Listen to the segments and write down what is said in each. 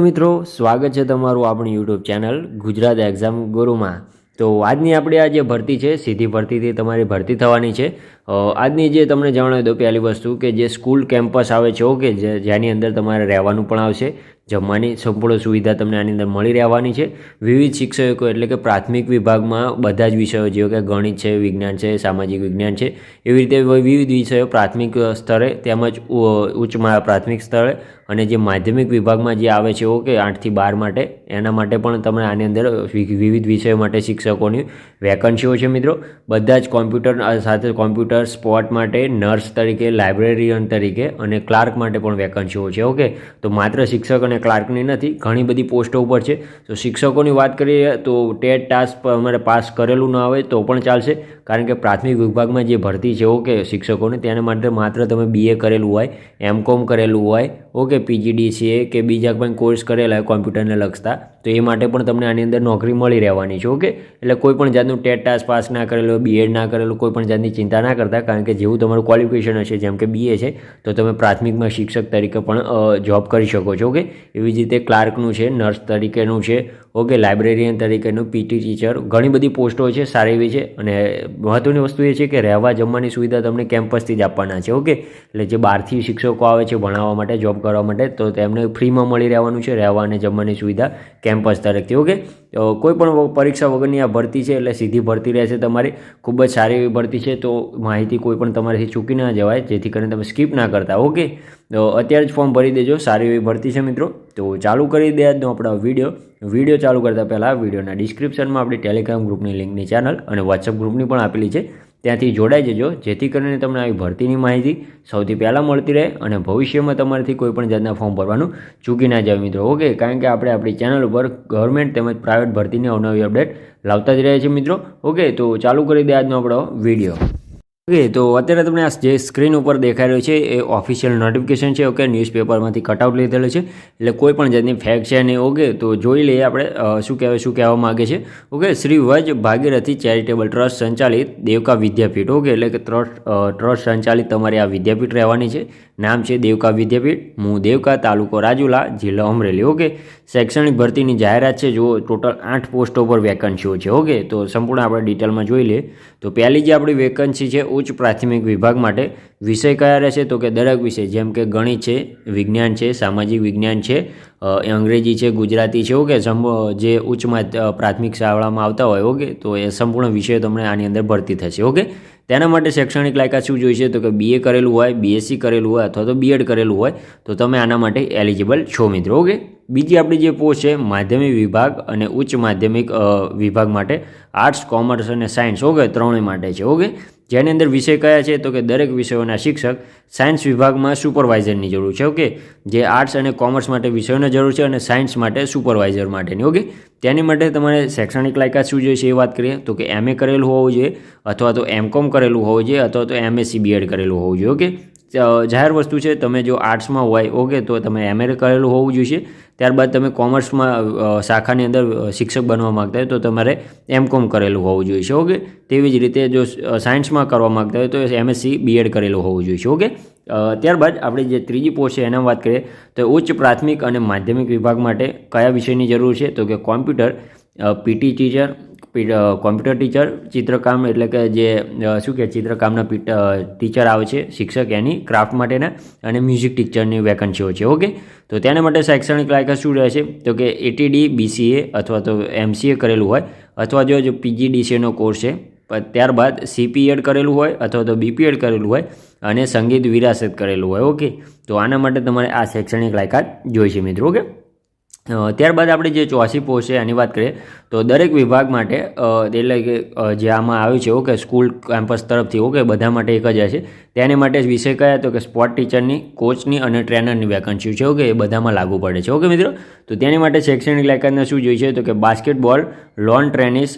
મિત્રો, સ્વાગત છે તમારું આપણી યુટ્યુબ ચેનલ ગુજરાત એક્ઝામ ગુરુમાં તો આજની આપણી આ જે ભરતી છે, સીધી ભરતીથી તમારી ભરતી થવાની છે. આજની જે તમને જણાવી દઉં પહેલી વસ્તુ કે જે સ્કૂલ કેમ્પસ આવે છે ઓકે જેની અંદર તમારે રહેવાનું પણ આવશે. જમવાની સંપૂર્ણ સુવિધા તમને આની અંદર મળી રહેવાની છે. વિવિધ શિક્ષકો એટલે કે પ્રાથમિક વિભાગમાં બધા જ વિષયો જેવો કે ગણિત છે, વિજ્ઞાન છે, સામાજિક વિજ્ઞાન છે, એવી રીતે વિવિધ વિષયો પ્રાથમિક સ્તરે તેમજ ઉચ્ચ પ્રાથમિક સ્તરે અને જે માધ્યમિક વિભાગમાં જે આવે છે ઓકે આઠથી બાર માટે, એના માટે પણ તમને આની અંદર વિવિધ વિષયો માટે શિક્ષકોની વેકન્સીઓ છે મિત્રો. બધા જ કોમ્પ્યુટર સાથે કોમ્પ્યુટર સ્પોર્ટ માટે, નર્સ તરીકે, લાઇબ્રેરિયન તરીકે અને ક્લાર્ક માટે પણ વેકન્સીઓ છે, ઓકે? તો માત્ર શિક્ષક અને ક્લાર્કની નથી, ઘણી બધી પોસ્ટો ઉપર છે. તો શિક્ષકોની વાત કરીએ તો ટેટ ટાસ્ક અમારે પાસ કરેલું ન આવે તો પણ ચાલશે, કારણ કે પ્રાથમિક વિભાગમાં જે ભરતી છે, ઓકે, શિક્ષકોને, તેના માટે માત્ર તમે બીએ કરેલું હોય એમ કોમ કરેલું હોય ઓકે પીજીડીસીએ કે બીજા પણ કોર્સ કરેલા હોય કોમ્પ્યુટરને લગતા, તો એ માટે પણ તમને આની અંદર નોકરી મળી રહેવાની છે, ઓકે? એટલે કોઈ પણ જાતનું ટેટ ટાસ્ક પાસ ના કરેલું બીએડ ના કરેલું, કોઈ પણ જાતની ચિંતા ના કરતા, કારણ કે જેવું તમારું ક્વોલિફિકેશન હશે, જેમ કે બીએ છે, તો તમે પ્રાથમિકમાં શિક્ષક તરીકે પણ જોબ કરી શકો છો, ઓકે? એવી જ રીતે ક્લાર્કનું છે નર્સ તરીકેનું છે ઓકે લાઇબ્રેરિયન તરીકેનું પીટી ટીચર ઘણી બધી પોસ્ટો છે, સારી એવી છે. અને મહત્ત્વની વસ્તુ એ છે કે રહેવા જમવાની સુવિધા તમને કેમ્પસથી જ આપવાના છે, ઓકે? એટલે જે બહારથી શિક્ષકો આવે છે ભણાવવા માટે જોબ કરવા માટે, તો તેમને ફ્રીમાં મળી રહેવાનું છે, રહેવા અને જમવાની સુવિધા કેમ્પસ તરફથી, ઓકે? તો કોઈ પણ પરીક્ષા વગરની આ ભરતી છે, એટલે સીધી ભરતી રહેશે તમારી. ખૂબ જ સારી એવી ભરતી છે, તો માહિતી કોઈ પણ તમારાથી ચૂકી ના જવાય, જેથી કરીને તમે સ્કીપ ના કરતા, ઓકે? અત્યારે જ ફોર્મ ભરી દેજો, સારી એવી ભરતી છે મિત્રો. તો ચાલુ કરી દે આજનો આપણો વીડિયો વીડિયો ચાલુ કરતાં પહેલાં વિડીયોના ડિસ્ક્રિપ્શનમાં આપણી ટેલિગ્રામ ગ્રુપની લિંકની ચેનલ અને વોટ્સઅપ ગ્રુપની પણ આપેલી છે. ત્યાંથી જોડાઈ જજો, જેથી કરીને તમને આવી ભરતીની માહિતી સૌથી પહેલાં મળતી રહે અને ભવિષ્યમાં તમારાથી કોઈપણ જાતના ફોર્મ ભરવાનું ચૂકી ના જાય મિત્રો. ઓકે કારણ કે આપણે આપણી ચેનલ ઉપર ગવર્મેન્ટ તેમજ પ્રાઇવેટ ભરતીની અવનવી અપડેટ લાવતા જ રહે છે મિત્રો. ઓકે તો ચાલુ કરી દે આજનો આપણો વીડિયો ઓકે તો અત્યારે તમને આ જે સ્ક્રીન ઉપર દેખાઈ રહ્યું છે, એ ઓફિશિયલ નોટિફિકેશન છે ઓકે ન્યૂઝપેપરમાંથી કટઆઉટ લીધેલું છે. એટલે કોઈ પણ જાતની ફેક છે નહીં ઓકે તો જોઈ લઈએ આપણે શું કહેવાય શું કહેવા માગે છે. ઓકે શ્રી વજ ભાગીરથી ચેરિટેબલ ટ્રસ્ટ સંચાલિત દેવકા વિદ્યાપીઠ ઓકે એટલે કે ટ્રસ્ટ ટ્રસ્ટ સંચાલિત તમારી આ વિદ્યાપીઠ રહેવાની છે. નામ છે દેવકા વિદ્યાપીઠ હું દેવકા તાલુકો રાજુલા, જિલ્લો અમરેલી ઓકે શૈક્ષણિક ભરતીની જાહેરાત છે જો ટોટલ આઠ પોસ્ટો પર વેકન્સીઓ છે, ઓકે? તો સંપૂર્ણ આપણે ડિટેલમાં જોઈ લઈએ. તો પહેલી જે આપણી વેકન્સી છે, ઉચ્ચ પ્રાથમિક વિભાગ માટે વિષય કયા રહેશે? તો કે દરેક વિષય, જેમ કે ગણિત છે, વિજ્ઞાન છે, સામાજિક વિજ્ઞાન છે અંગ્રેજી છે, ગુજરાતી છે, ઓકે? જે ઉચ્ચ પ્રાથમિક શાળામાં આવતા હોય, ઓકે? તો એ સંપૂર્ણ વિષય તમને આની અંદર ભરતી થશે, ઓકે? તેના માટે શૈક્ષણિક લાયકાત શું જોઈશે? તો કે બીએ કરેલું હોય બીએસસી કરેલું હોય અથવા તો બીએડ કરેલું હોય, તો તમે આના માટે એલિજિબલ છો મિત્રો ઓકે બીજી આપણી જે પોસ્ટ છે, માધ્યમિક વિભાગ અને ઉચ્ચ માધ્યમિક વિભાગ માટે આર્ટ્સ કોમર્સ અને સાયન્સ ઓકે ત્રણેય માટે છે ઓકે જેની અંદર વિષય કયા છે તો કે દરેક વિષયોના શિક્ષક સાયન્સ વિભાગમાં સુપરવાઇઝરની જરૂર છે ઓકે જે આર્ટ્સ અને કોમર્સ માટે વિષયોની જરૂર છે અને સાયન્સ માટે સુપરવાઇઝર માટેની ઓકે તેની માટે તમારે શૈક્ષણિક લાયકાત શું જોઈએ છે એ વાત કરીએ? તો કે એમએ કરેલું હોવું જોઈએ, અથવા તો એમકોમ કરેલું હોવું જોઈએ, અથવા તો એમએસસી બીએડ કરેલું હોવું જોઈએ ઓકે જાહેર વસ્તુ છે, તમે જો આર્ટ્સમાં હોય, ઓકે, તો તમે એમએ કરેલું હોવું જોઈએ ત્યારબાદ તમે કોમર્સમાં શાખાની અંદર શિક્ષક બનવા માગતા હોય, તો તમારે એમકોમ કરેલું હોવું જોઈએ ઓકે? તેવી જ રીતે જો સાયન્સમાં કરવા માગતા હોય, તો એમએસસી, બીએડ કરેલું હોવું જોઈએ ઓકે? ત્યારબાદ આપણે જે ત્રીજી પોસ્ટ છે એના વાત કરીએ, તો ઉચ્ચ પ્રાથમિક અને માધ્યમિક વિભાગ માટે કયા વિષયની જરૂર છે? તો કે computer P T teacher computer teacher ચિત્રકામ એટલે કે જે શું કે ચિત્રકામના ટીચર આવે છે, શિક્ષક, એની ક્રાફ્ટ માટેના અને મ્યુઝિક ટીચરની વેકન્સીઓ છે ઓકે તો તેના માટે શૈક્ષણિક લાયકાત શું રહેશે? તો કે એટીડી બીસીએ અથવા તો એમસીએ કરેલું હોય, અથવા જો પીજીડીસીએનો કોર્સ છે ત્યારબાદ સીપીએડ કરેલું હોય, અથવા તો બીપીએડ કરેલું હોય, અને સંગીત વિરાસત કરેલું હોય ઓકે તો આના માટે તમારે આ શૈક્ષણિક લાયકાત જોઈશે, મિત્રો ઓકે ત્યારબાદ આપણે જે ચોસી પોસ્ટ છે એની વાત કરીએ, તો દરેક વિભાગ માટે એટલે કે જે આમાં આવ્યું છે, ઓકે, સ્કૂલ કેમ્પસ તરફથી, ઓકે, બધા માટે એક જ હશે તેની માટે વિષય કયા? તો કે સ્પોર્ટ ટીચરની, કોચની અને ટ્રેનરની વેકન્સી છે, ઓકે, એ બધામાં લાગુ પડે છે, ઓકે, મિત્રો? તો તેની માટે શૈક્ષણિક લાયકાતને શું જોઈએ છે? તો કે basketball, lawn tennis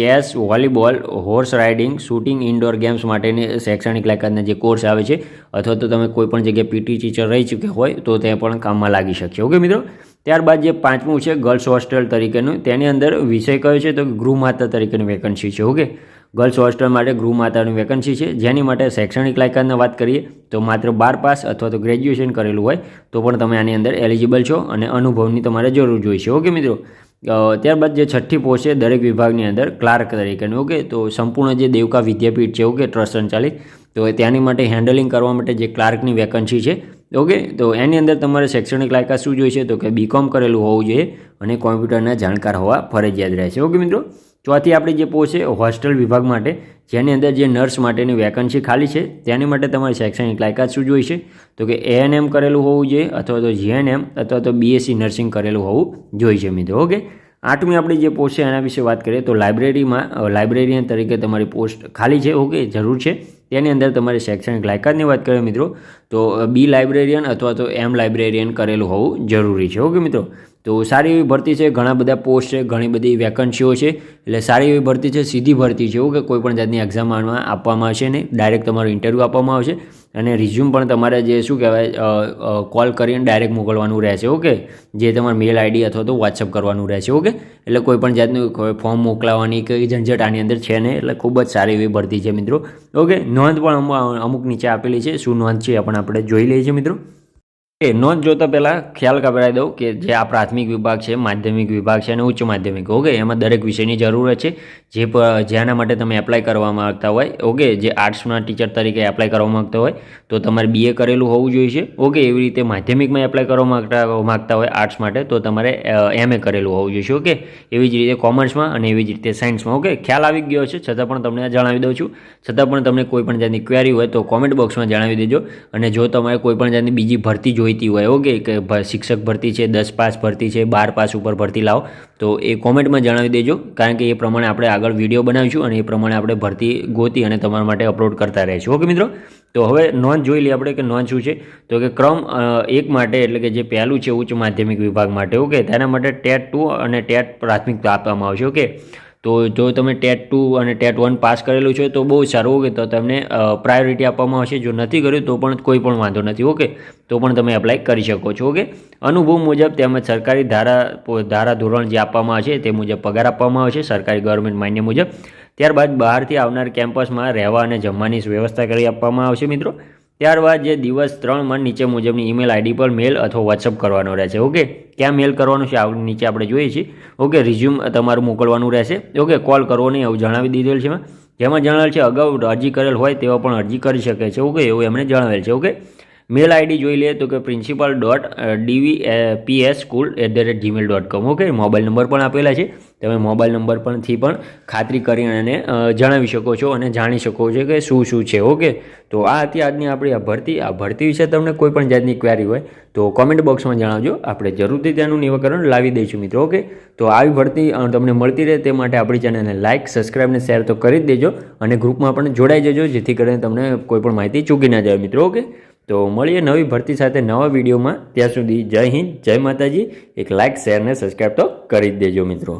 chess, volleyball, horse riding, shooting indoor games માટેની શૈક્ષણિક લાયકાતના જે કોર્સ આવે છે, અથવા તો તમે કોઈપણ જગ્યાએ પીટી ટીચર રહી ચૂક્યા હોય, તો તે પણ કામમાં લાગી શકશે, ઓકે, મિત્રો? ત્યારબાદ જે પાંચમું છે, ગર્લ્સ હોસ્ટેલ તરીકેનું, તેની અંદર વિષય કયો છે તો ગૃહમાતા તરીકેની વેકન્સી છે, ઓકે? ગર્લ્સ હોસ્ટેલ માટે ગૃહ માતાની વેકન્સી છે. જેની માટે શૈક્ષણિક લાયકાતની વાત કરીએ, તો માત્ર બાર પાસ અથવા તો ગ્રેજ્યુએશન કરેલું હોય, તો પણ તમે આની અંદર એલિજિબલ છો અને અનુભવની તમારે જરૂર જોઈશે, ઓકે મિત્રો? ત્યારબાદ જે છઠ્ઠી પોસ્ટ છે, દરેક વિભાગની અંદર ક્લાર્ક તરીકેની, ઓકે? તો સંપૂર્ણ જે દેવકા વિદ્યાપીઠ છે, ઓકે, ટ્રસ્ટ સંચાલિત, તો ત્યાંની માટે હેન્ડલિંગ કરવા માટે જે ક્લાર્કની વેકન્સી છે ઓકે તો એની અંદર તમારે શૈક્ષણિક લાયકાત શું જોઈશે? તો કે બીકોમ કરેલું હોવું જોઈએ અને કોમ્પ્યુટરના જાણકાર હોવા ફરજિયાત રહેશે. ઓકે મિત્રો? ચોથી આપણે જે પોસ્ટ છે, હોસ્ટેલ વિભાગ માટે, જેની અંદર જે નર્સ માટેની વેકન્સી ખાલી છે, તેની માટે તમારે શૈક્ષણિક લાયકાત શું જોઈશે? તો કે એએનએમ કરેલું હોવું જોઈએ, અથવા તો જીએનએમ અથવા તો બીએસસી નર્સિંગ કરેલું હોવું જોઈશે, મિત્રો. ઓકે આઠમી આપણી જે પોસ્ટ છે એના વિશે વાત કરીએ તો લાઇબ્રેરીમાં લાઇબ્રેરિયન તરીકે તમારી પોસ્ટ ખાલી છે ઓકે જરૂર છે. તેની અંદર તમારી શૈક્ષણિક લાયકાતની વાત કરીએ મિત્રો, તો બી લાઇબ્રેરિયન અથવા તો એમ લાઇબ્રેરિયન કરેલું હોવું જરૂરી છે ઓકે મિત્રો. તો સારી એવી ભરતી છે, ઘણા બધા પોસ્ટ છે, ઘણી બધી વેકન્સીઓ છે, એટલે સારી એવી ભરતી છે, સીધી ભરતી છે ઓકે કોઈ પણ જાતની એક્ઝામ આપવામાં આવશે નહીં ડાયરેક્ટ તમારું ઇન્ટરવ્યૂ આપવામાં આવશે. અને રિઝ્યુમ પણ તમારે જે શું કહેવાય કોલ કરીને ડાયરેક્ટ મોકલવાનું રહેશે ઓકે જે તમારે મેલ આઈડી અથવા તો વોટ્સઅપ કરવાનું રહેશે ઓકે એટલે કોઈ પણ જાતનું ફોર્મ મોકલાવવાની કે ઝંઝટ આની અંદર છે નહીં, એટલે ખૂબ જ સારી એવી ભરતી છે મિત્રો ઓકે નોંધ પણ અમુ- અમુક નીચે આપેલી છે, શું નોંધ છે એ પણ આપણે જોઈ લઈએ છીએ મિત્રો. એ નોંધ જોતાં પહેલાં ખ્યાલ કરાવી દઉં કે જે આ પ્રાથમિક વિભાગ છે, માધ્યમિક વિભાગ છે અને ઉચ્ચ માધ્યમિક ઓકે એમાં દરેક વિષયની જરૂરત છે. જે જેના માટે તમે એપ્લાય કરવા માગતા હોય ઓકે જે આર્ટ્સના ટીચર તરીકે એપ્લાય કરવા માંગતા હોય, તો તમારે બીએ કરેલું હોવું જોઈએ ઓકે એવી રીતે માધ્યમિકમાં એપ્લાય કરવા માગતા, માંગતા હોય આર્ટ્સ માટે, તો તમારે એમએ કરેલું હોવું જોઈએ ઓકે એવી જ રીતે કોમર્સમાં અને એવી જ રીતે સાયન્સમાં ઓકે ખ્યાલ આવી ગયો છે છતાં પણ તમને જણાવી દઉં છું. છતાં પણ તમને કોઈ પણ જાતની ક્વેરી હોય, તો કોમેન્ટ બોક્સમાં જણાવી દેજો. અને જો તમારે કોઈ પણ જાતની બીજી ભરતી જોઈતી હોય ઓકે કે શિક્ષક ભરતી છે, દસ પાસ ભરતી છે, બાર પાસ ઉપર ભરતી લાવો, તો એ કોમેન્ટમાં જણાવી દેજો. કારણ કે એ પ્રમાણે આપણે આગળ વીડિયો બનાવીશું અને એ પ્રમાણે આપણે ભરતી ગોતી અને તમારા માટે અપલોડ કરતા રહીશું. ઓકે મિત્રો? તો હવે નોંધ જોઈ લઈએ આપણે કે નોંધ શું છે? તો કે ક્રમ એક માટે એટલે કે જે પહેલું છે ઉચ્ચ માધ્યમિક વિભાગ માટે, ઓકે? તેના માટે ટેટ ટુ અને ટેટ પ્રાથમિકતા આપવામાં આવશે, ઓકે? તો જો તમે ટેટ ટુ અને ટેટ વન પાસ કરેલું છે, તો બહુ સારું. ઓકે, તો તમને પ્રાયોરિટી આપવામાં આવશે. જો નથી કર્યું, તો પણ કોઈ પણ વાંધો નથી. ઓકે, તો પણ તમે એપ્લાય કરી શકો છો. ઓકે, અનુભવ મુજબ તેમજ સરકારી ધારા, પો- ધારા ધોરણ જે આપવામાં આવશે, તે મુજબ પગાર આપવામાં આવશે સરકારી ગવર્મેન્ટ માન્ય મુજબ. ત્યારબાદ બહારથી આવનાર કેમ્પસમાં રહેવા અને જમવાની વ્યવસ્થા કરી આપવામાં આવશે મિત્રો. ત્યારબાદ જે દિવસ ત્રણમાં નીચે મુજબની ઈમેલ આઈડી પર મેલ અથવા વોટ્સઅપ કરવાનો રહેશે ઓકે ક્યાં મેલ કરવાનું છે નીચે આપણે જોઈએ છીએ ઓકે રિઝ્યુમ તમારું મોકલવાનું રહેશે ઓકે કોલ કરવો નહીં, એવું જણાવી દીધેલ છે જેમાં જણાવેલ છે, અગાઉ અરજી કરેલ હોય તેવા પણ અરજી કરી શકે છે ઓકે એવું એમણે જણાવેલ છે ઓકે મેલ આઈડી જોઈ લઈએ તો કે principal dot D V P S school at the rate Gmail dot com okay mobile number પણ આપેલા છે. તમે મોબાઈલ નંબર પરથી પણ ખાતરી કરીને એને જણાવી શકો છો અને જાણી શકો છો કે શું શું છે, ઓકે? તો આ હતી આજની આપણી આ ભરતી. આ ભરતી વિશે તમને કોઈ પણ જાતની ક્વેરી હોય તો કોમેન્ટ બોક્સમાં જણાવજો. આપણે જરૂરથી તેનું નિવાકરણ લાવી દઈશું મિત્રો, ઓકે? તો આવી ભરતી તમને મળતી રહે તે માટે આપણી ચેનલને લાઇક સબસ્ક્રાઈબ અને શેર તો કરી જ દેજો અને ગ્રુપમાં પણ જોડાઈ જજો, જેથી કરીને તમને કોઈ પણ માહિતી ચૂકી ના જાય મિત્રો, ઓકે? તો મળીએ નવી ભરતી સાથે નવા વિડીયોમાં. ત્યાં સુધી જય હિન્દ, જય માતાજી. એક લાઇક શેર અને સબસ્ક્રાઈબ તો કરી જ દેજો મિત્રો.